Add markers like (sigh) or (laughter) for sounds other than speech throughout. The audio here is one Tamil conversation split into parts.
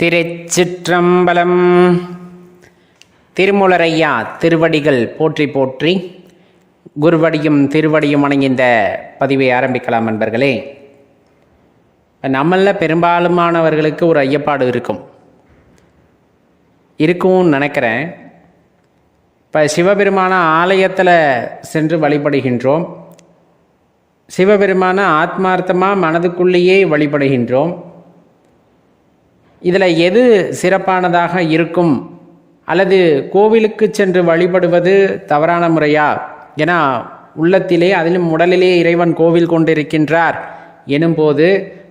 திருச்சிற்றம்பலம். திருமுலரையா திருவடிகள் போற்றி போற்றி குருவடியும் திருவடியும் வணங்கிந்த பதிவை ஆரம்பிக்கலாம் நண்பர்களே. நம்மளில் பெரும்பாலுமானவர்களுக்கு ஒரு ஐயப்பாடு இருக்கும். இருக்கும்னு நினைக்கிறேன். இப்போ சிவபெருமான ஆலயத்தில் சென்று வழிபடுகின்றோம். சிவபெருமான ஆத்மார்த்தமாக மனதுக்குள்ளேயே வழிபடுகின்றோம். இதில் எது சிறப்பானதாக இருக்கும்? அல்லது கோவிலுக்கு சென்று வழிபடுவது தவறான முறையா? ஏன்னா உள்ளத்திலே அதிலும் உடலிலே இறைவன் கோவில் கொண்டிருக்கின்றார். எனும்போது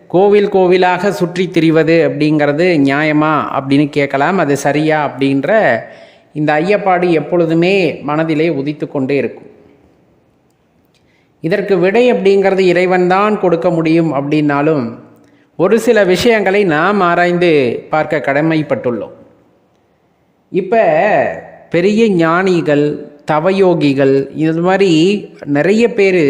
கோவில் கோவிலாக சுற்றி திரிவது அப்படிங்கிறது நியாயமா அப்படின்னு கேட்கலாம். அது சரியா அப்படின்ற இந்த ஐயப்பாடு எப்பொழுதுமே மனதிலே உதித்து கொண்டே இருக்கும். இதற்கு விடை அப்படிங்கிறது இறைவன் தான் கொடுக்க முடியும் அப்படின்னாலும் ஒரு சில விஷயங்களை நாம் ஆராய்ந்து பார்க்க கடமைப்பட்டுள்ளோம். இப்போ பெரிய ஞானிகள் தவயோகிகள் இது மாதிரி நிறைய பேர்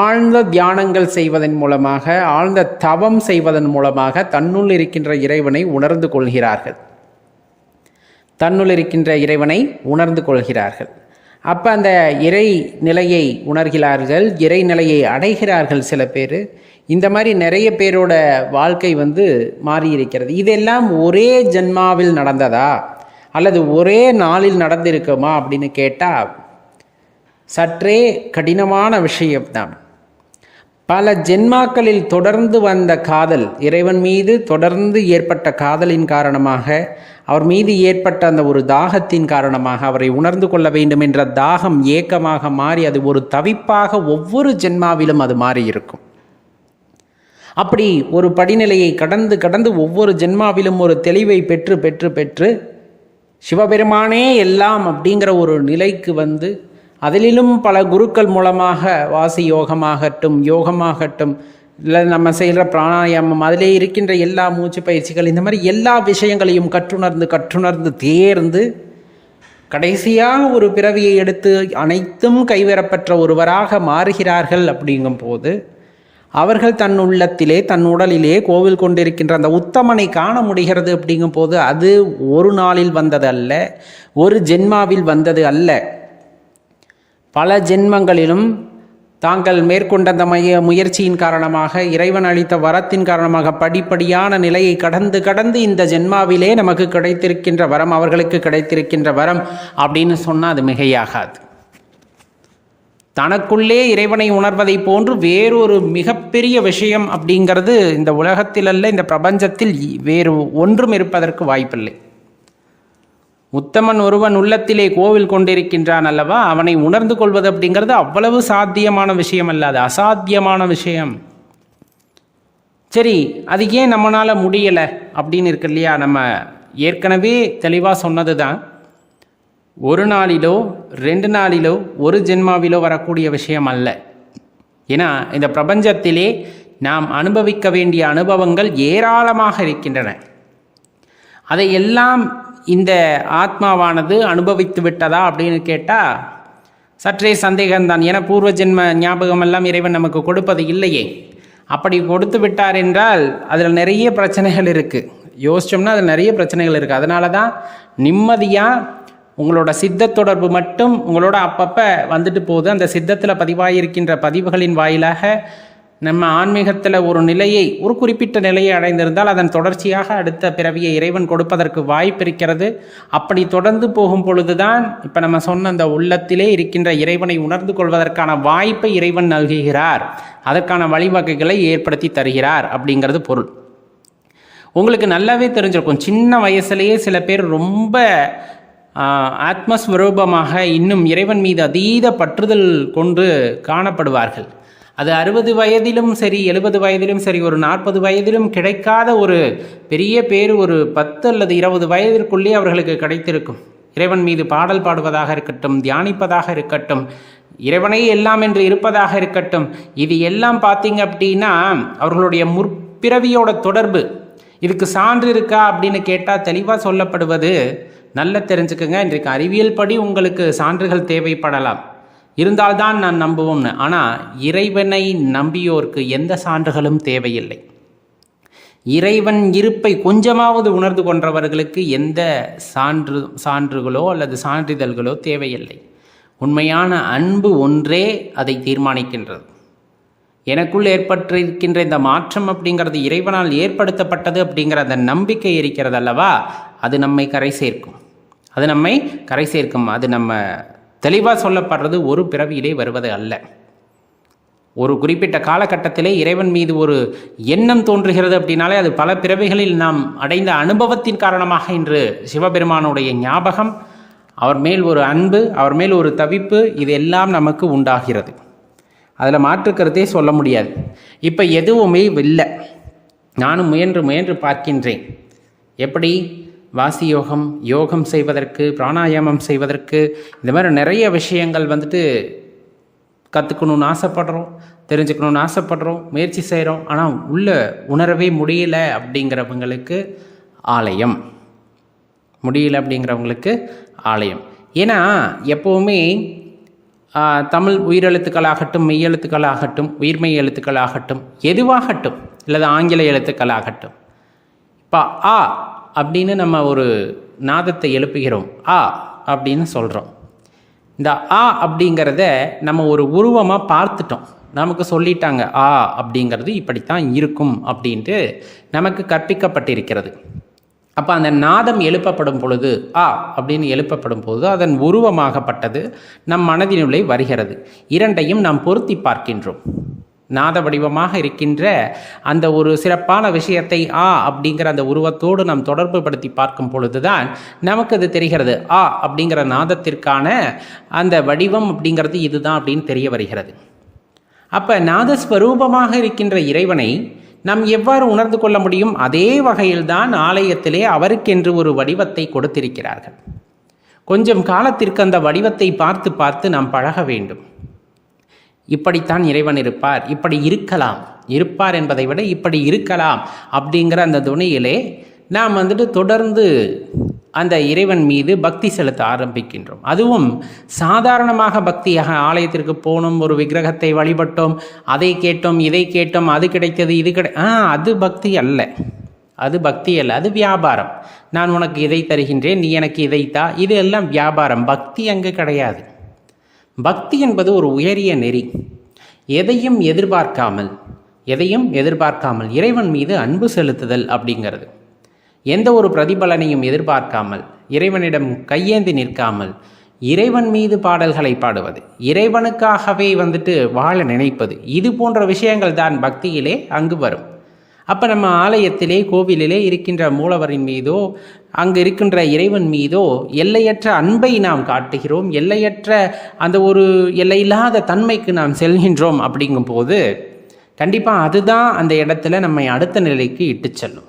ஆழ்ந்த தியானங்கள் செய்வதன் மூலமாக ஆழ்ந்த தவம் செய்வதன் மூலமாக தன்னுள் இருக்கின்ற இறைவனை உணர்ந்து கொள்கிறார்கள். தன்னுள் இருக்கின்ற இறைவனை உணர்ந்து கொள்கிறார்கள். அப்போ அந்த இறை நிலையை உணர்கிறார்கள் இறை நிலையை அடைகிறார்கள் சில பேர். இந்த மாதிரி நிறைய பேரோட வாழ்க்கை வந்து மாறி இருக்கிறது இதெல்லாம் ஒரே ஜென்மாவில் நடந்ததா? அல்லது ஒரே நாளில் நடந்திருக்குமா அப்படின்னு கேட்டால் சற்றே கடினமான விஷயம்தான். பல ஜென்மாக்களில் தொடர்ந்து வந்த காதல் இறைவன் மீது தொடர்ந்து ஏற்பட்ட காதலின் காரணமாக அவர் மீது ஏற்பட்ட அந்த ஒரு தாகத்தின் காரணமாக அவரை உணர்ந்து கொள்ள வேண்டும் என்ற தாகம் ஏக்கமாக மாறி அது ஒரு தவிப்பாக ஒவ்வொரு ஜென்மாவிலும் அது மாறி இருக்கும் அப்படி ஒரு படிநிலையை கடந்து கடந்து ஒவ்வொரு ஜென்மாவிலும் ஒரு தெளிவை பெற்று பெற்று பெற்று சிவபெருமானே எல்லாம் அப்படிங்கிற ஒரு நிலைக்கு வந்து அதிலும் பல குருக்கள் மூலமாக வாசி யோகமாகட்டும் யோகமாகட்டும் இல்லை நம்ம செய்கிற பிராணாயாமம் அதிலே இருக்கின்ற எல்லா மூச்சு பயிற்சிகள் இந்த மாதிரி எல்லா விஷயங்களையும் கற்றுணர்ந்து கற்றுணர்ந்து தேர்ந்து கடைசியாக ஒரு பிறவியை எடுத்து அனைத்தும் கைவரப்பெற்ற ஒருவராக மாறுகிறார்கள் அப்படிங்கும்போது அவர்கள் தன் உள்ளத்திலே தன் உடலிலே கோவில் கொண்டிருக்கின்ற அந்த உத்தமனை காண முடிகிறது அப்படிங்கும் போது அது ஒரு நாளில் வந்தது அல்ல ஒரு ஜென்மாவில் வந்தது அல்ல. பல ஜென்மங்களிலும் தாங்கள் மேற்கொண்ட அந்த மைய முயற்சியின் காரணமாக இறைவன் அளித்த வரத்தின் காரணமாக படிப்படியான நிலையை கடந்து கடந்து இந்த ஜென்மாவிலே நமக்கு கிடைத்திருக்கின்ற வரம் அவர்களுக்கு கிடைத்திருக்கின்ற வரம் அப்படின்னு சொன்னால் அது மிகையாகாது. தனக்குள்ளே இறைவனை உணர்வதை போன்று வேறொரு மிகப்பெரிய விஷயம் அப்படிங்கிறது இந்த உலகத்திலல்ல இந்த பிரபஞ்சத்தில் வேறு ஒன்றும் இருப்பதற்கு வாய்ப்பில்லை. உத்தமன் ஒருவன் உள்ளத்திலே கோவில் கொண்டிருக்கின்றான் அல்லவா அவனை உணர்ந்து கொள்வது அப்படிங்கிறது அவ்வளவு சாத்தியமான விஷயம் அல்ல அது அசாத்தியமான விஷயம். சரி அது ஏன் நம்மளால் முடியலை அப்படின்னு இருக்கு இல்லையா நம்ம ஏற்கனவே தெளிவாக சொன்னது தான் ஒரு நாளிலோ ரெண்டு நாளிலோ ஒரு ஜென்மாவிலோ வரக்கூடிய விஷயம் அல்ல. ஏன்னா இந்த பிரபஞ்சத்திலே நாம் அனுபவிக்க வேண்டிய அனுபவங்கள் ஏராளமாக இருக்கின்றன. அதை எல்லாம் இந்த ஆத்மாவானது அனுபவித்து விட்டதா அப்படின்னு கேட்டால் சற்றே சந்தேகம்தான். என பூர்வ ஜென்ம ஞாபகம் எல்லாம் இறைவன் நமக்கு கொடுப்பது இல்லையே. அப்படி கொடுத்து விட்டார் என்றால் அதில் நிறைய பிரச்சனைகள் இருக்குது யோசிச்சோம்னா அதில் நிறைய பிரச்சனைகள் இருக்குது அதனால தான் நிம்மதியாக உங்களோட சித்த தொடர்பு மட்டும் உங்களோட அப்பப்போ வந்துட்டு போகுது. அந்த சித்தத்தில் பதிவாயிருக்கின்ற பதிவுகளின் வாயிலாக நம்ம ஆன்மீகத்தில் ஒரு நிலையை ஒரு குறிப்பிட்ட நிலையை அடைந்திருந்தால் அதன் தொடர்ச்சியாக அடுத்த பிறவியை இறைவன் கொடுப்பதற்கு வாய்ப்பு இருக்கிறது. அப்படி தொடர்ந்து போகும் பொழுதுதான் இப்போ நம்ம சொன்ன அந்த உள்ளத்திலே இருக்கின்ற இறைவனை உணர்ந்து கொள்வதற்கான வாய்ப்பை இறைவன் நல்குகிறார். அதற்கான வழிவகைகளை ஏற்படுத்தி தருகிறார் அப்படிங்கிறது பொருள். உங்களுக்கு நல்லாவே தெரிஞ்சிருக்கும். சின்ன வயசுலேயே சில பேர் ரொம்ப ஆத்மஸ்வரூபமாக இன்னும் இறைவன் மீது அதீத பற்றுதல் கொண்டு காணப்படுவார்கள். அது அறுபது வயதிலும் சரி எழுபது வயதிலும் சரி ஒரு நாற்பது வயதிலும் கிடைக்காத ஒரு பெரிய பேர் ஒரு பத்து அல்லது இருபது வயதிற்குள்ளே அவர்களுக்கு கிடைத்திருக்கும். இறைவன் மீது பாடல் பாடுவதாக இருக்கட்டும் தியானிப்பதாக இருக்கட்டும் இறைவனே எல்லாம் என்று இருப்பதாக இருக்கட்டும் இது எல்லாம் பார்த்தீங்க அப்படின்னா அவர்களுடைய முற்பிறவியோட தொடர்பு. இதுக்கு சான்று இருக்கா அப்படின்னு கேட்டால் தெளிவாக சொல்லப்படுவது நல்ல தெரிஞ்சுக்கங்க. இன்றைக்கு அறிவியல் படி உங்களுக்கு சான்றுகள் தேவைப்படலாம். இருந்தால்தான் நான் நம்புவோம்னு. ஆனால் இறைவனை நம்பியோருக்கு எந்த சான்றுகளும் தேவையில்லை. இறைவன் இருப்பை கொஞ்சமாவது உணர்ந்து கொண்டவர்களுக்கு எந்த சான்று சான்றுகளோ அல்லது சான்றிதழ்களோ தேவையில்லை. உண்மையான அன்பு ஒன்றே அதை தீர்மானிக்கின்றது. எனக்குள் ஏற்பட்டிருக்கின்ற இந்த மாற்றம் அப்படிங்கிறது இறைவனால் ஏற்படுத்தப்பட்டது அப்படிங்கிற அந்த நம்பிக்கை இருக்கிறது அல்லவா? அது நம்மை கரை சேர்க்கும். அது நம்மை கரை சேர்க்கும். அது நம்ம தெளிவாக சொல்லப்படுறது ஒரு பிறவியிலே வருவது அல்ல. ஒரு குறிப்பிட்ட காலகட்டத்திலே இறைவன் மீது ஒரு எண்ணம் தோன்றுகிறது அப்படின்னாலே அது பல பிறவிகளில் நாம் அடைந்த அனுபவத்தின் காரணமாக இன்று சிவபெருமானுடைய ஞாபகம் அவர் மேல் ஒரு அன்பு அவர் மேல் ஒரு தவிப்பு இது எல்லாம் நமக்கு உண்டாகிறது. அதில் மாற்றுக்கருத்தே சொல்ல முடியாது. இப்போ எதுவுமே இல்லை நானும் முயன்று முயன்று பார்க்கின்றேன். எப்படி? வாசி யோகம் யோகம் செய்வதற்கு பிராணாயாமம் செய்வதற்கு இந்த மாதிரி நிறைய விஷயங்கள் வந்துட்டு கற்றுக்கணுன்னு ஆசைப்படுறோம் தெரிஞ்சுக்கணுன்னு ஆசைப்படுறோம் முயற்சி செய்கிறோம் ஆனால் உள்ள உணரவே முடியல அப்படிங்கிறவங்களுக்கு ஆலயம். முடியல அப்படிங்கிறவங்களுக்கு ஆலயம். ஏன்னா எப்போவுமே தமிழ் உயிரெழுத்துக்களாகட்டும் மெய்யெழுத்துக்களாகட்டும் உயிர்மெய் எழுத்துக்களாகட்டும் எதுவாகட்டும் அல்லது ஆங்கில எழுத்துக்களாகட்டும். இப்போ ஆ அப்படின்னு நம்ம ஒரு நாதத்தை எழுப்புகிறோம். ஆ அப்படின்னு சொல்கிறோம் இந்த ஆ அப்படிங்கிறத நம்ம ஒரு உருவமாக பார்த்துட்டோம். நமக்கு சொல்லிட்டாங்க ஆ அப்படிங்கிறது இப்படித்தான் இருக்கும் அப்படின்ட்டு நமக்கு கற்பிக்கப்பட்டிருக்கிறது. அப்போ அந்த நாதம் எழுப்பப்படும் பொழுது ஆ அப்படின்னு எழுப்பப்படும் பொழுது அதன் உருவமாகப்பட்டது நம் மனதினுள்ளே வருகிறது. இரண்டையும் நாம் பொருத்தி பார்க்கின்றோம். நாத வடிவமாக இருக்கின்ற அந்த ஒரு சிறப்பான விஷயத்தை ஆ அப்படிங்கிற அந்த உருவத்தோடு நாம் தொடர்பு படுத்தி பார்க்கும் பொழுதுதான் நமக்கு அது தெரிகிறது. ஆ அப்படிங்கிற நாதத்திற்கான அந்த வடிவம் அப்படிங்கிறது இதுதான் அப்படின்னு தெரிய வருகிறது. அப்போ நாதஸ்வரூபமாக இருக்கின்ற இறைவனை நாம் எவ்வாறு உணர்ந்து கொள்ள முடியும்? அதே வகையில்தான் ஆலயத்திலே அவருக்கென்று ஒரு வடிவத்தை கொடுத்திருக்கிறார்கள். கொஞ்சம் காலத்திற்கு அந்த வடிவத்தை பார்த்து பார்த்து நாம் பழக வேண்டும். இப்படித்தான் இறைவன் இருப்பார். இப்படி இருக்கலாம். இருப்பார் என்பதை விட இப்படி இருக்கலாம் அப்படிங்கிற அந்த துணியிலே நாம் வந்துட்டு தொடர்ந்து அந்த இறைவன் மீது பக்தி செலுத்த ஆரம்பிக்கின்றோம். அதுவும் சாதாரணமாக பக்தியாக ஆலயத்திற்கு போனோம் ஒரு விக்கிரகத்தை வழிபட்டோம் அதை கேட்டோம் இதை கேட்டோம் அது கிடைத்தது இது கிடை ஆ அது பக்தி அல்ல. அது பக்தி அல்ல அது வியாபாரம். நான் உனக்கு இதை தருகின்றேன் நீ எனக்கு இதை இது எல்லாம் வியாபாரம் பக்தி அங்கு கிடையாது. பக்தி என்பது ஒரு உயரிய நெறி. எதையும் எதிர்பார்க்காமல் எதையும் எதிர்பார்க்காமல் இறைவன் மீது அன்பு செலுத்துதல் அப்படிங்கிறது. எந்த ஒரு பிரதிபலனையும் எதிர்பார்க்காமல் இறைவனிடம் கையேந்தி நிற்காமல் இறைவன் மீது பாடல்களை பாடுவது இறைவனுக்காகவே வந்துட்டு வாழ நினைப்பது இது போன்ற விஷயங்கள் தான் பக்தியிலே அங்கு வரும். அப்போ நம்ம ஆலயத்திலே கோவிலிலே இருக்கின்ற மூலவரின் மீதோ அங்கு இருக்கின்ற இறைவன் மீதோ எல்லையற்ற அன்பை நாம் காட்டுகிறோம் எல்லையற்ற அந்த ஒரு எல்லையில்லாத தன்மைக்கு நாம் செல்கின்றோம் அப்படிங்கும்போது கண்டிப்பாக அதுதான் அந்த இடத்துல நம்மை அடுத்த நிலைக்கு இட்டு செல்லும்.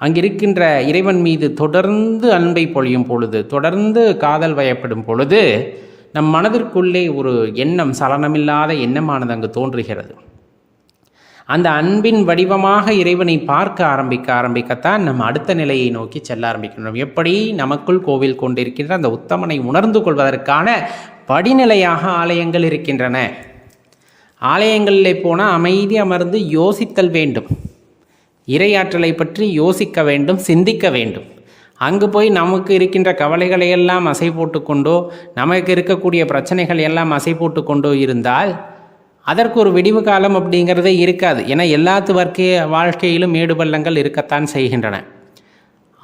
அங்கிருக்கின்ற இறைவன் மீது தொடர்ந்து அன்பை பொழியும் பொழுது தொடர்ந்து காதல் வயப்படும் பொழுது நம் மனதிற்குள்ளே ஒரு எண்ணம் சலனமில்லாத எண்ணமானது அங்கு தோன்றுகிறது. அந்த அன்பின் வடிவமாக இறைவனை பார்க்க ஆரம்பிக்க ஆரம்பிக்கத்தான் நம்ம அடுத்த நிலையை நோக்கி செல்ல ஆரம்பிக்கின்றோம். எப்படி? நமக்குள் கோவில் கொண்டிருக்கின்ற அந்த உத்தமனை உணர்ந்து கொள்வதற்கான படிநிலையாக ஆலயங்கள் இருக்கின்றன. ஆலயங்களிலே போனால் அமைதி அமர்ந்து யோசித்தல் வேண்டும். இறையாற்றலை பற்றி யோசிக்க வேண்டும் சிந்திக்க வேண்டும். அங்கு போய் நமக்கு இருக்கின்ற கவலைகளை எல்லாம் அசை போட்டுக்கொண்டோ நமக்கு இருக்கக்கூடிய பிரச்சனைகள் எல்லாம் அசை போட்டுக்கொண்டோ இருந்தால் அதற்கு ஒரு விடிவு காலம் அப்படிங்கிறதே இருக்காது. ஏன்னா எல்லாத்து வர்க்க வாழ்க்கையிலும் மேடு பள்ளங்கள் இருக்கத்தான் செய்கின்றன.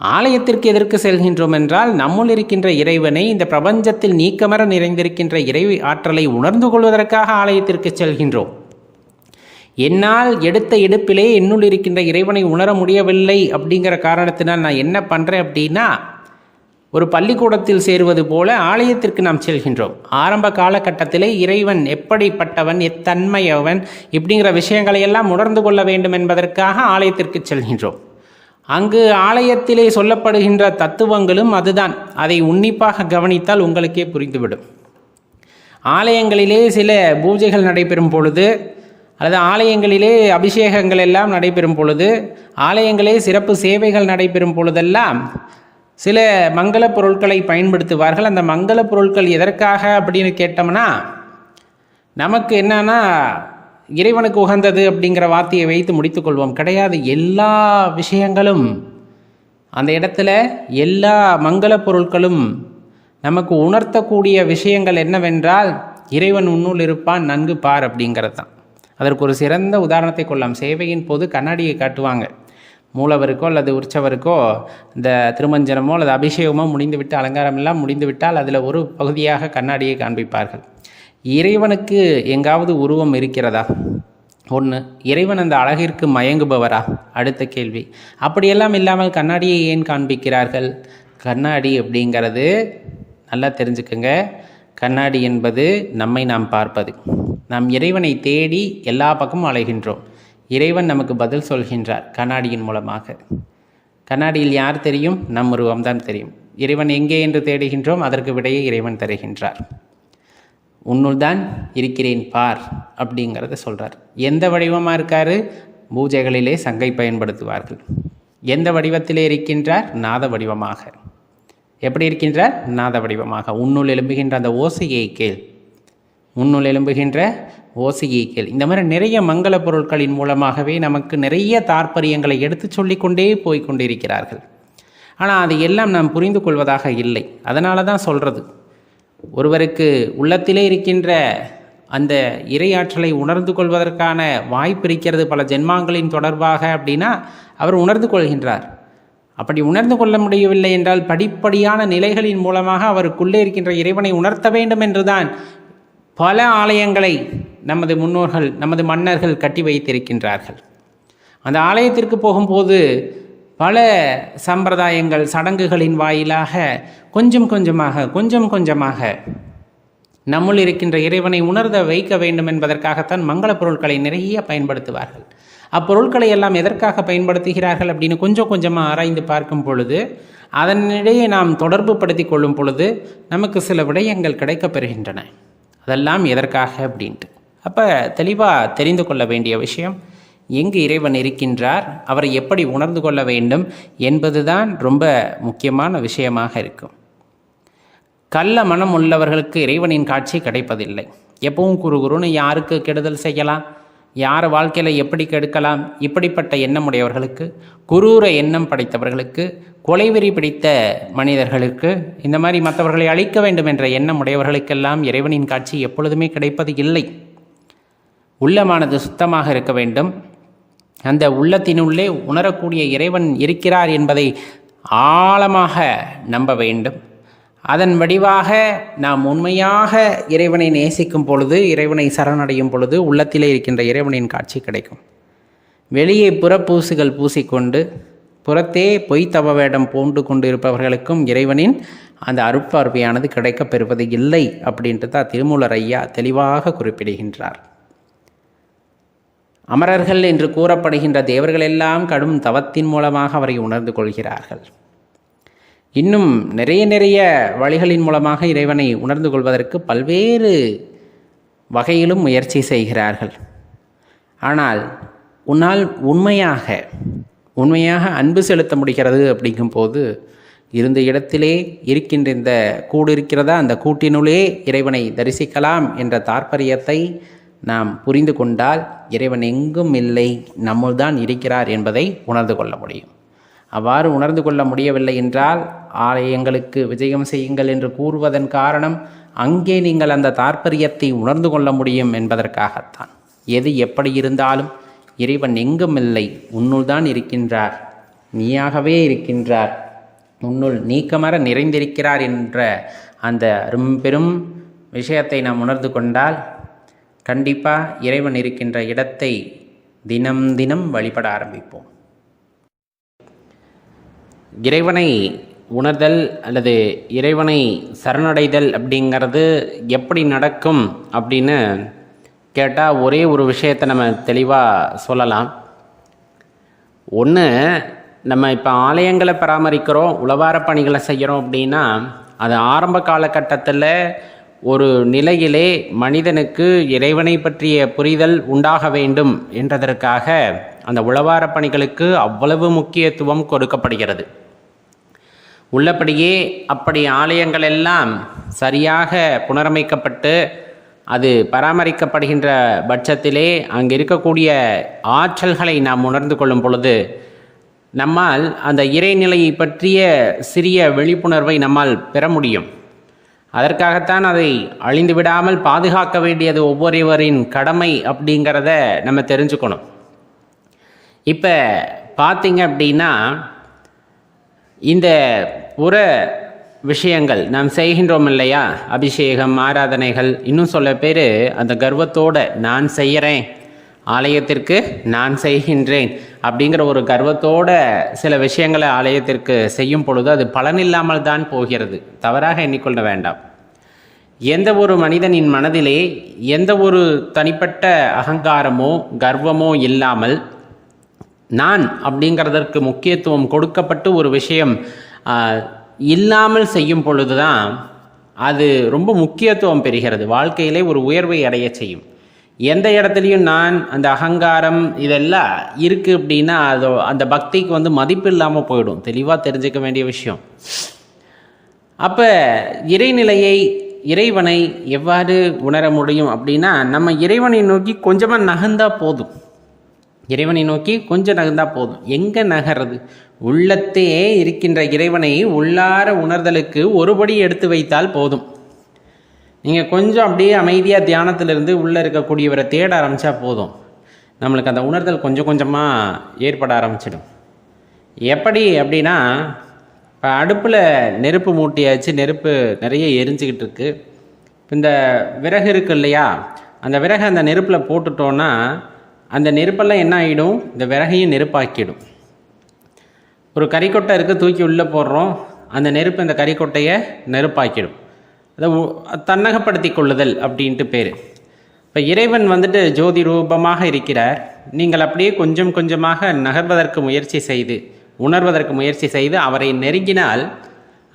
ஆலயத்திற்கு எதற்கு செல்கின்றோம் என்றால் நம்முள் இருக்கின்ற இறைவனை இந்த பிரபஞ்சத்தில் நீக்கமர நிறைந்திருக்கின்ற இறை ஆற்றலை உணர்ந்து கொள்வதற்காக ஆலயத்திற்கு செல்கின்றோம். என்னால் எடுத்த எடுப்பிலே என்னுள் இருக்கின்ற இறைவனை உணர முடியவில்லை அப்படிங்கிற காரணத்தினால் நான் என்ன பண்ணுறேன் அப்படின்னா ஒரு பள்ளிக்கூடத்தில் சேருவது போல ஆலயத்திற்கு நாம் செல்கின்றோம். ஆரம்ப காலகட்டத்திலே இறைவன் எப்படிப்பட்டவன் எத்தன்மையவன் இப்படிங்கிற விஷயங்களை எல்லாம் உணர்ந்து கொள்ள வேண்டும் என்பதற்காக ஆலயத்திற்கு செல்கின்றோம். அங்கு ஆலயத்திலே சொல்லப்படுகின்ற தத்துவங்களும் அதுதான். அதை உன்னிப்பாக கவனித்தால் உங்களுக்கே புரிந்துவிடும். ஆலயங்களிலே சில பூஜைகள் நடைபெறும் பொழுது அல்லது ஆலயங்களிலே அபிஷேகங்கள் எல்லாம் நடைபெறும் பொழுது ஆலயங்களே சிறப்பு சேவைகள் நடைபெறும் பொழுதெல்லாம் சில மங்கள பொருட்களை பயன்படுத்துவார்கள். அந்த மங்கள பொருட்கள் எதற்காக அப்படின்னு கேட்டோம்னா நமக்கு என்னன்னா இறைவனுக்கு உகந்தது அப்படிங்கிற வார்த்தையை வைத்து முடித்துக்கொள்வோம் கிடையாது எல்லா விஷயங்களும் அந்த இடத்துல எல்லா மங்கள பொருட்களும் நமக்கு உணர்த்தக்கூடிய விஷயங்கள் என்னவென்றால் இறைவன் உன்னுள் இருப்பான் நன்கு பார் அப்படிங்கிறது தான். அதற்கு ஒரு சிறந்த உதாரணத்தை கொள்ளலாம். சேவையின் போது கண்ணாடியை காட்டுவாங்க. மூலவருக்கோ அல்லது உற்சவருக்கோ இந்த திருமஞ்சனமோ அல்லது அபிஷேகமோ முடிந்துவிட்டு அலங்காரம் எல்லாம் முடிந்துவிட்டால் அதில் ஒரு பகுதியாக கண்ணாடியை காண்பிப்பார்கள். இறைவனுக்கு எங்காவது உருவம் இருக்கிறதா? ஒன்று இறைவன் அந்த அழகிற்கு மயங்குபவரா? அடுத்த கேள்வி அப்படியெல்லாம் இல்லாமல் கண்ணாடியை ஏன் காண்பிக்கிறார்கள்? கண்ணாடி அப்படிங்கிறது நல்லா தெரிஞ்சுக்குங்க. கண்ணாடி என்பது நம்மை நாம் பார்ப்பது. நாம் இறைவனை தேடி எல்லா பக்கமும் அலைகின்றோம். இறைவன் நமக்கு பதில் சொல்கின்றார் கண்ணாடியின் மூலமாக. கண்ணாடியில் யார் தெரியும்? நம் உருவம்தான் தெரியும். இறைவன் எங்கே என்று தேடுகின்றோம் அதற்கு விடையே இறைவன் தருகின்றார். உன்னுள் தான் இருக்கிறேன் பார் அப்படிங்கிறத சொல்கிறார் எந்த வடிவமாக இருக்காரு? பூஜைகளிலே சங்கை பயன்படுத்துவார்கள். எந்த வடிவத்திலே இருக்கின்றார்? நாத வடிவமாக. எப்படி இருக்கின்றார் நாத வடிவமாக. உன்னுள் எழும்புகின்ற அந்த ஓசையை கேள். உன்னுள் எழும்புகின்ற ஓசையை கேள். இந்த மாதிரி நிறைய மங்கள பொருட்களின் மூலமாகவே நமக்கு நிறைய தாற்பரியங்களை எடுத்து சொல்லிக்கொண்டே போய்கொண்டிருக்கிறார்கள் ஆனால் அது எல்லாம் நாம் புரிந்து கொள்வதாக இல்லை. அதனால தான் சொல்கிறது ஒருவருக்கு உள்ளத்திலே இருக்கின்ற அந்த இறையாற்றலை உணர்ந்து கொள்வதற்கான வாய்ப்பு இருக்கிறது பல ஜென்மாங்களின் தொடர்பாக அப்படின்னா அவர் உணர்ந்து கொள்கின்றார். அப்படி உணர்ந்து கொள்ள முடியவில்லை என்றால் படிப்படியான நிலைகளின் மூலமாக அவருக்குள்ளே இருக்கின்ற இறைவனை உணர்த்த வேண்டும் என்றுதான் பல ஆலயங்களை நமது முன்னோர்கள் நமது மன்னர்கள் கட்டி வைத்திருக்கின்றார்கள். அந்த ஆலயத்திற்கு போகும்போது பல சம்பிரதாயங்கள் சடங்குகளின் வாயிலாக கொஞ்சம் கொஞ்சமாக கொஞ்சம் கொஞ்சமாக நம்முள் இருக்கின்ற இறைவனை உணர்த வைக்க வேண்டும் என்பதற்காகத்தான் மங்கள பொருட்களை நிறைய பயன்படுத்துவார்கள். அப்பொருட்களை எல்லாம் எதற்காக பயன்படுத்துகிறார்கள் அப்படின்னு கொஞ்சம் கொஞ்சமாக ஆராய்ந்து பார்க்கும் பொழுது அதனிடையே நாம் தொடர்பு படுத்தி கொள்ளும் பொழுது நமக்கு சில விடயங்கள் கிடைக்கப்பெறுகின்றன அதெல்லாம் எதற்காக அப்படின்ட்டு. அப்போ தெளிவாக தெரிந்து கொள்ள வேண்டிய விஷயம் எங்கு இறைவன் இருக்கின்றார் அவரை எப்படி உணர்ந்து கொள்ள வேண்டும் என்பதுதான் ரொம்ப முக்கியமான விஷயமாக இருக்கும். கள்ள மனம் உள்ளவர்களுக்கு இறைவனின் காட்சி கிடைப்பதில்லை. எப்பவும் குரு குருன்னு யாருக்கு கெடுதல் செய்யலாம்? யார் வாழ்க்கையில் எப்படி கெடுக்கலாம்? இப்படிப்பட்ட எண்ணம் உடையவர்களுக்கு குரூர எண்ணம் படைத்தவர்களுக்கு கொலைவெறி பிடித்த மனிதர்களுக்கு இந்த மாதிரி மற்றவர்களை அழிக்க வேண்டும் என்ற எண்ணம் உடையவர்களுக்கெல்லாம் இறைவனின் காட்சி எப்பொழுதுமே கிடைப்பது இல்லை. உள்ளமானது சுத்தமாக இருக்க வேண்டும். அந்த உள்ளத்தினுள்ளே உணரக்கூடிய இறைவன் இருக்கிறார் என்பதை ஆழமாக நம்ப வேண்டும். அதன் வடிவாக நாம் உண்மையாக இறைவனை நேசிக்கும் பொழுது இறைவனை சரணடையும் பொழுது உள்ளத்திலே இருக்கின்ற இறைவனின் காட்சி கிடைக்கும். வெளியே புறப்பூசுகள் பூசிக்கொண்டு புறத்தே பொய்த்தவ வேடம் பூண்டு கொண்டு இருப்பவர்களுக்கும் இறைவனின் அந்த அருட்பார்வையானது கிடைக்கப் பெறுவது இல்லை அப்படின்ட்டு தான் திருமூலர் ஐயா தெளிவாக குறிப்பிடுகின்றார். அமரர்கள் என்று கூறப்படுகின்ற தேவர்களெல்லாம் கடும் தவத்தின் மூலமாக அவரை உணர்ந்து கொள்கிறார்கள். இன்னும் நிறைய நிறைய வழிகளின் மூலமாக இறைவனை உணர்ந்து கொள்வதற்கு பல்வேறு வகையிலும் முயற்சி செய்கிறார்கள். ஆனால் உன்னால் உண்மையாக உண்மையாக அன்பு செலுத்த முடிகிறது அப்படிங்கும்போது இருந்த இடத்திலே இருக்கின்ற இந்த கூடு இருக்கிறதா? அந்த கூட்டினுள்ளே இறைவனை தரிசிக்கலாம் என்ற தாற்பயத்தை நாம் புரிந்து கொண்டால் இறைவன் எங்கும் இல்லை நம்முள் தான் இருக்கிறார் என்பதை உணர்ந்து கொள்ள முடியும். அவ்வாறு உணர்ந்து கொள்ள முடியவில்லை என்றால் ஆலயங்களுக்கு விஜயம் செய்யுங்கள் என்று கூறுவதன் காரணம் அங்கே நீங்கள் அந்த தாற்பயத்தை உணர்ந்து கொள்ள முடியும் என்பதற்காகத்தான். எது எப்படி இருந்தாலும் இறைவன் எங்கும் இல்லை உன்னுள் தான் இருக்கின்றார். நீயாகவே இருக்கின்றார். உன்னுள் நீக்கமர நிறைந்திருக்கிறார் என்ற அந்த பெரும் விஷயத்தை நாம் உணர்ந்து கொண்டால் கண்டிப்பாக இறைவன் இருக்கின்ற இடத்தை தினம் தினம் வழிபட ஆரம்பிப்போம். இறைவனை உணர்தல் அல்லது இறைவனை சரணடைதல் அப்படிங்கிறது எப்படி நடக்கும் அப்படின்னு கேட்டால் ஒரே ஒரு விஷயத்தை நம்ம தெளிவாக சொல்லலாம். ஒன்று நம்ம இப்போ ஆலயங்களை பராமரிக்கிறோம் உளவார பணிகளை செய்கிறோம் அப்படின்னா அது ஆரம்ப காலகட்டத்தில் ஒரு நிலையிலே மனிதனுக்கு இறைவனை பற்றிய புரிதல் உண்டாக வேண்டும் என்றதற்காக அந்த உளவார பணிகளுக்கு அவ்வளவு முக்கியத்துவம் கொடுக்கப்படுகிறது. உள்ளபடியே அப்படி ஆலயங்கள் எல்லாம் சரியாக புனரமைக்கப்பட்டு அது பராமரிக்கப்படுகின்ற பட்சத்திலே அங்கே இருக்கக்கூடிய ஆற்றல்களை நாம் உணர்ந்து கொள்ளும் பொழுது நம்மால் அந்த இறைநிலையை பற்றிய சிறிய விழிப்புணர்வை நம்மால் பெற முடியும். அதற்காகத்தான் அதை அழிந்து விடாமல் பாதுகாக்க வேண்டியது ஒவ்வொருவரின் கடமை அப்படிங்கிறத நம்ம தெரிஞ்சுக்கணும். இப்போ பார்த்தீங்க அப்படின்னா இந்த புற விஷயங்கள் நாம் செய்கின்றோம் இல்லையா? அபிஷேகம் ஆராதனைகள் இன்னும் சொல்ல பேர் அந்த கர்வத்தோட நான் செய்கிறேன் ஆலயத்திற்கு நான் செய்கின்றேன் அப்படிங்கிற ஒரு கர்வத்தோட சில விஷயங்களை ஆலயத்திற்கு செய்யும் பொழுது அது பலனில்லாமல் தான் போகிறது. தவறாக எண்ணிக்கொள்ள வேண்டாம். எந்த ஒரு மனிதனின் மனதிலே எந்த ஒரு தனிப்பட்ட அகங்காரமோ கர்வமோ இல்லாமல் நான் அப்படிங்கிறதற்கு முக்கியத்துவம் கொடுக்கப்பட்டு ஒரு விஷயம் இல்லாமல் செய்யும் பொழுது தான் அது ரொம்ப முக்கியத்துவம் பெறுகிறது. வாழ்க்கையிலே ஒரு உயர்வை அடைய செய்யும். எந்த இடத்துலையும் நான் அந்த அகங்காரம் இதெல்லாம் இருக்குது அப்படின்னா அது அந்த பக்திக்கு வந்து மதிப்பு இல்லாமல் போயிடும். தெளிவாக தெரிஞ்சுக்க வேண்டிய விஷயம். அப்போ இறைநிலையை இறைவனை எவ்வாறு உணர முடியும் அப்படின்னா நம்ம இறைவனை நோக்கி கொஞ்சமாக நகர்ந்தால் போதும். இறைவனை நோக்கி கொஞ்சம் நகர்ந்தா போதும். எங்கே நகர்றது? உள்ளத்தே இருக்கின்ற இறைவனை உள்ளார உணர்தலுக்கு ஒருபடி எடுத்து வைத்தால் போதும். நீங்கள் கொஞ்சம் அப்படியே அமைதியாக தியானத்திலிருந்து உள்ளே இருக்கக்கூடியவரை தேட ஆரம்பித்தா போதும். நம்மளுக்கு அந்த உணர்தல் கொஞ்சம் கொஞ்சமாக ஏற்பட ஆரம்பிச்சிடும். எப்படி அப்படின்னா இப்போ அடுப்பில் நெருப்பு மூட்டியாச்சு நெருப்பு நிறைய எரிஞ்சுக்கிட்டு இருக்கு. இந்த விறகு இருக்கு இல்லையா? அந்த விறகை அந்த நெருப்பில் போட்டுட்டோன்னா அந்த நெருப்பெல்லாம் என்ன ஆகிடும் இந்த விறகையும் நெருப்பாக்கிடும். ஒரு கறிக்கொட்டை இருக்குது தூக்கி உள்ளே போடுறோம். அந்த நெருப்பு இந்த கறிக்கொட்டையை நெருப்பாக்கிடும். அதை தன்னகப்படுத்தி கொள்ளுதல் அப்படின்ட்டு பேர். இப்போ இறைவன் வந்துட்டு ஜோதி ரூபமாக இருக்கிறார். நீங்கள் அப்படியே கொஞ்சம் கொஞ்சமாக நகர்வதற்கு முயற்சி செய்து உணர்வதற்கு முயற்சி செய்து அவரை நெருங்கினால்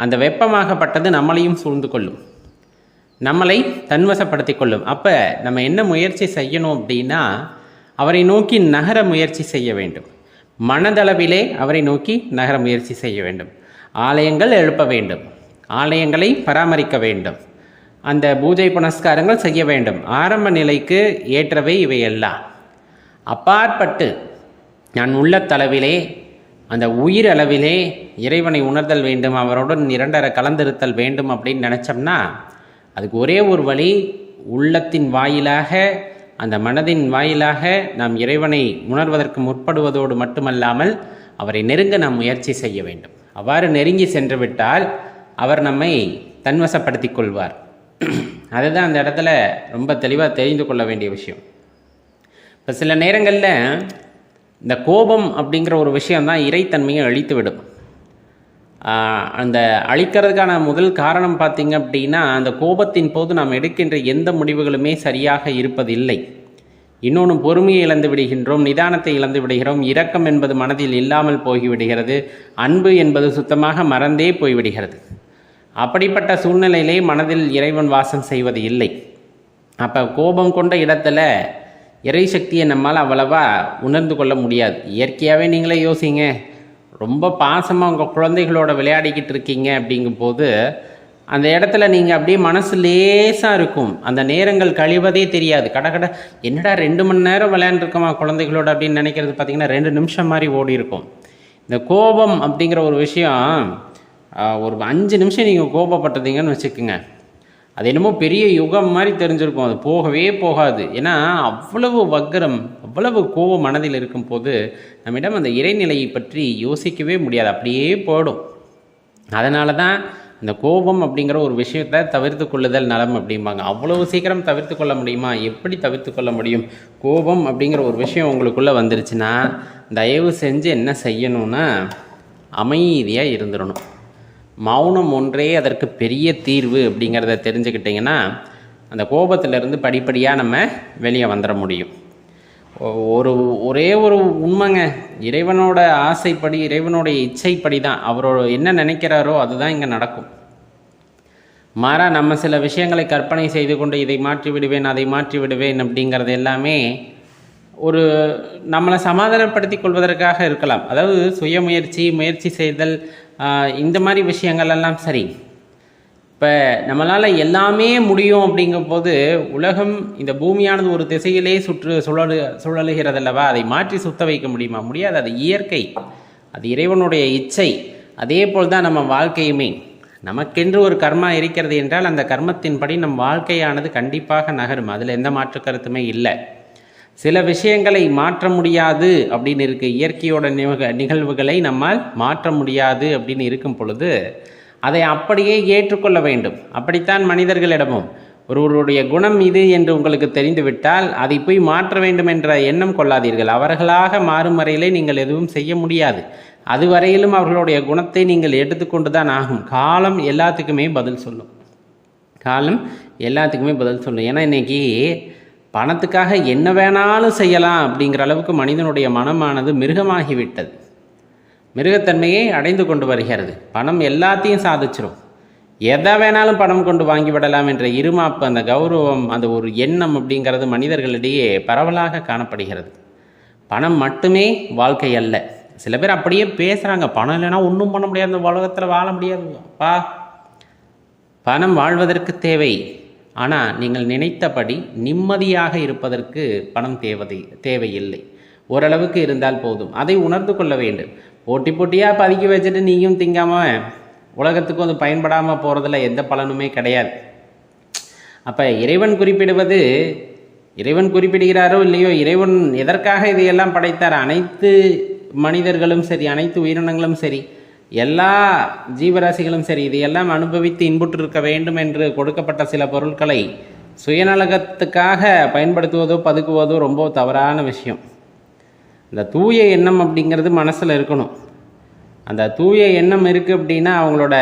அந்த வெப்பமாகப்பட்டது நம்மளையும் சூழ்ந்து கொள்ளும். நம்மளை தன்வசப்படுத்தி கொள்ளும். அப்போ நம்ம என்ன முயற்சி செய்யணும் அப்படின்னா அவரை நோக்கி நகர முயற்சி செய்ய வேண்டும். மனதளவிலே அவரை நோக்கி நகர முயற்சி செய்ய வேண்டும். ஆலயங்கள் எழுப்ப வேண்டும். ஆலயங்களை பராமரிக்க வேண்டும். அந்த பூஜை புனஸ்காரங்கள் செய்ய வேண்டும். ஆரம்ப நிலைக்கு ஏற்றவை இவையெல்லாம். அப்பாற்பட்டு நான் உள்ளத்தளவிலே அந்த உயிர் அளவிலே இறைவனை உணர்தல் வேண்டும் அவருடன் இரண்டர கலந்திருத்தல் வேண்டும் அப்படின்னு நினச்சோம்னா அதுக்கு ஒரே ஒரு வழி உள்ளத்தின் வாயிலாக அந்த மனதின் வாயிலாக நாம் இறைவனை உணர்வதற்கு முற்படுவதோடு மட்டுமல்லாமல் அவரை நெருங்க நாம் முயற்சி செய்ய வேண்டும். அவ்வாறு நெருங்கி சென்று விட்டால் அவர் நம்மை தன்வசப்படுத்தி கொள்வார். (clears throat) அதுதான் அந்த இடத்துல ரொம்ப தெளிவாக தெரிந்து கொள்ள வேண்டிய விஷயம். இப்போ சில நேரங்களில் இந்த கோபம் அப்படிங்கிற ஒரு விஷயம்தான் இறைத்தன்மையை அழித்து விடும் அந்த அழிக்கிறதுக்கான முதல் காரணம் பார்த்தீங்க அப்படின்னா அந்த கோபத்தின் போது நாம் எடுக்கின்ற எந்த முடிவுகளுமே சரியாக இருப்பதில்லை. இன்னொன்று பொறுமையை இழந்து விடுகின்றோம் நிதானத்தை இழந்து விடுகிறோம் இரக்கம் என்பது மனதில் இல்லாமல் போய்விடுகிறது அன்பு என்பது சுத்தமாக மறந்தே போய்விடுகிறது. அப்படிப்பட்ட சூழ்நிலையிலே மனதில் இறைவன் வாசம் செய்வது இல்லை. அப்போ கோபம் கொண்ட இடத்துல இறை சக்தியை நம்மால் அவ்வளவா உணர்ந்து கொள்ள முடியாது. இயற்கையாகவே நீங்களே யோசிங்க. ரொம்ப பாசமாக உங்கள் குழந்தைகளோட விளையாடிக்கிட்டு இருக்கீங்க அப்படிங்கும்போது அந்த இடத்துல நீங்கள் அப்படியே மனசு லேசாக இருக்கும். அந்த நேரங்கள் கழிவதே தெரியாது. கட கட என்னடா ரெண்டு மணி நேரம் விளையாண்டுருக்கோமா குழந்தைகளோட அப்படின்னு நினைக்கிறது பார்த்தீங்கன்னா ரெண்டு நிமிஷம் மாதிரி ஓடி இருக்கும். இந்த கோபம் அப்படிங்கிற ஒரு விஷயம் ஒரு அஞ்சு நிமிஷம் நீங்கள் கோபப்பட்டதீங்கன்னு வச்சுக்கோங்க. அது என்னமோ பெரிய யுகம் மாதிரி தெரிஞ்சிருக்கும். அது போகவே போகாது. ஏன்னா அவ்வளவு வக்கரம் அவ்வளவு கோபம் மனதில் இருக்கும்போது நம்மிடம் அந்த இறைநிலையை பற்றி யோசிக்கவே முடியாது. அப்படியே போயிடும். அதனால தான் இந்த கோபம் அப்படிங்கிற ஒரு விஷயத்தை தவிர்த்து கொள்ளுதல் நலம் அப்படிம்பாங்க. அவ்வளவு சீக்கிரம் தவிர்த்து கொள்ள முடியுமா? எப்படி தவிர்த்து கொள்ள முடியும்? கோபம் அப்படிங்கிற ஒரு விஷயம் உங்களுக்குள்ளே வந்துருச்சுன்னா தயவு செஞ்சு என்ன செய்யணும்னா அமைதியாக இருந்துடணும் மௌனம் ஒன்றே அதற்கு பெரிய தீர்வு அப்படிங்கிறத தெரிஞ்சுக்கிட்டிங்கன்னா அந்த கோபத்திலிருந்து படிப்படியாக நம்ம வெளியே வந்துட முடியும். ஒ- ஒரு ஒரே ஒரு உண்மைங்க. இறைவனோட ஆசைப்படி இறைவனோட இச்சைப்படி தான் அவரோட என்ன நினைக்கிறாரோ அதுதான் இங்கே நடக்கும். மாறா நம்ம சில விஷயங்களை கற்பனை செய்து கொண்டு இதை மாற்றி விடுவேன் அதை மாற்றி விடுவேன் அப்படிங்கிறது எல்லாமே ஒரு நம்மளை சமாதானப்படுத்தி கொள்வதற்காக இருக்கலாம். அதாவது சுய முயற்சி முயற்சி செய்தல் இந்த மாதிரி விஷயங்கள் எல்லாம் சரி. இப்போ நம்மளால் எல்லாமே முடியும் அப்படிங்கும்போது உலகம் இந்த பூமியானது ஒரு திசையிலே சுற்று சுழலு சுழலுகிறதல்லவா? அதை மாற்றி சுத்த வைக்க முடியுமா? முடியாது. அது இயற்கை. அது இறைவனுடைய இச்சை. அதே போல் தான் நம்ம வாழ்க்கையுமே. நமக்கென்று ஒரு கர்மா இருக்கிறது என்றால் அந்த கர்மத்தின்படி நம் வாழ்க்கையானது கண்டிப்பாக நகரும். அதில் எந்த மாற்று கருத்துமே இல்லை. சில விஷயங்களை மாற்ற முடியாது அப்படின்னு இருக்கு இயற்கையோட நிக நிகழ்வுகளை நம்மால் மாற்ற முடியாது அப்படின்னு இருக்கும் பொழுது அதை அப்படியே ஏற்றுக்கொள்ள வேண்டும். அப்படித்தான் மனிதர்களிடமும் ஒருவருடைய குணம் இது என்று உங்களுக்கு தெரிந்துவிட்டால் அதை போய் மாற்ற வேண்டும் என்ற எண்ணம் கொள்ளாதீர்கள். அவர்களாக மாறும் வரையிலே நீங்கள் எதுவும் செய்ய முடியாது. அதுவரையிலும் அவர்களுடைய குணத்தை நீங்கள் எடுத்துக்கொண்டு தான் ஆகும். காலம் எல்லாத்துக்குமே பதில் சொல்லும். காலம் எல்லாத்துக்குமே பதில் சொல்லும். ஏன்னா இன்னைக்கு பணத்துக்காக என்ன வேணாலும் செய்யலாம் அப்படிங்கிற அளவுக்கு மனிதனுடைய மனமானது மிருகமாகிவிட்டது. மிருகத்தன்மையை அடைந்து கொண்டு வருகிறது. பணம் எல்லாத்தையும் சாதிச்சிரும். எதை வேணாலும் பணம் கொண்டு வாங்கி விடலாம் என்ற இருமாப்பு அந்த கௌரவம் அந்த ஒரு எண்ணம் அப்படிங்கிறது மனிதர்களிடையே பரவலாக காணப்படுகிறது. பணம் மட்டுமே வாழ்க்கை அல்ல. சில பேர் அப்படியே பேசுகிறாங்க பணம் இல்லைன்னா ஒன்றும் பண்ண முடியாது. இந்த உலகத்தில் வாழ முடியாது பா பணம் வாழ்வதற்கு தேவை. ஆனால் நீங்கள் நினைத்தபடி நிம்மதியாக இருப்பதற்கு பணம் தேவதை தேவையில்லை. ஓரளவுக்கு இருந்தால் போதும். அதை உணர்ந்து கொள்ள வேண்டும். போட்டி போட்டியாக பதுக்கி வச்சுட்டு நீயும் திங்காமல் உலகத்துக்கும் அது பயன்படாமல் போகிறதுல எந்த பலனுமே கிடையாது. அப்போ இறைவன் குறிப்பிடுவது இறைவன் குறிப்பிடுகிறாரோ இல்லையோ இறைவன் எதற்காக இதையெல்லாம் படைத்தார்? அனைத்து மனிதர்களும் சரி அனைத்து உயிரினங்களும் சரி எல்லா ஜீவராசிகளும் சரி இதையெல்லாம் அனுபவித்து இன்புற்றிருக்க வேண்டும் என்று கொடுக்கப்பட்ட சில பொருட்களை சுயநலகத்துக்காக பயன்படுத்துவதோ பதுக்குவதோ ரொம்ப தவறான விஷயம். இந்த தூய எண்ணம் அப்படிங்கிறது மனசில் இருக்கணும். அந்த தூய எண்ணம் இருக்குது அப்படின்னா அவங்களோட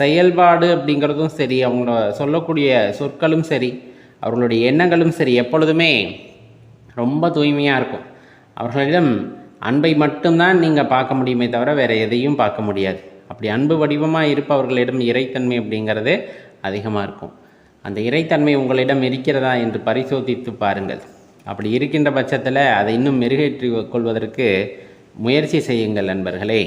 செயல்பாடு அப்படிங்கிறதும் சரி அவங்களோட சொல்லக்கூடிய சொற்களும் சரி அவர்களுடைய எண்ணங்களும் சரி எப்பொழுதுமே ரொம்ப தூய்மையாக இருக்கும். அவர்களிடம் அன்பை மட்டும்தான் நீங்கள் பார்க்க முடியுமே தவிர வேறு எதையும் பார்க்க முடியாது. அப்படி அன்பு வடிவமாக இருப்பவர்களிடம் இறைத்தன்மை அப்படிங்கிறது அதிகமாக இருக்கும். அந்த இறைத்தன்மை உங்களிடம் இருக்கிறதா என்று பரிசோதித்து பாருங்கள். அப்படி இருக்கின்ற பட்சத்தில் அதை இன்னும் மெருகேற்றி கொள்வதற்கு முயற்சி செய்யுங்கள் நண்பர்களே.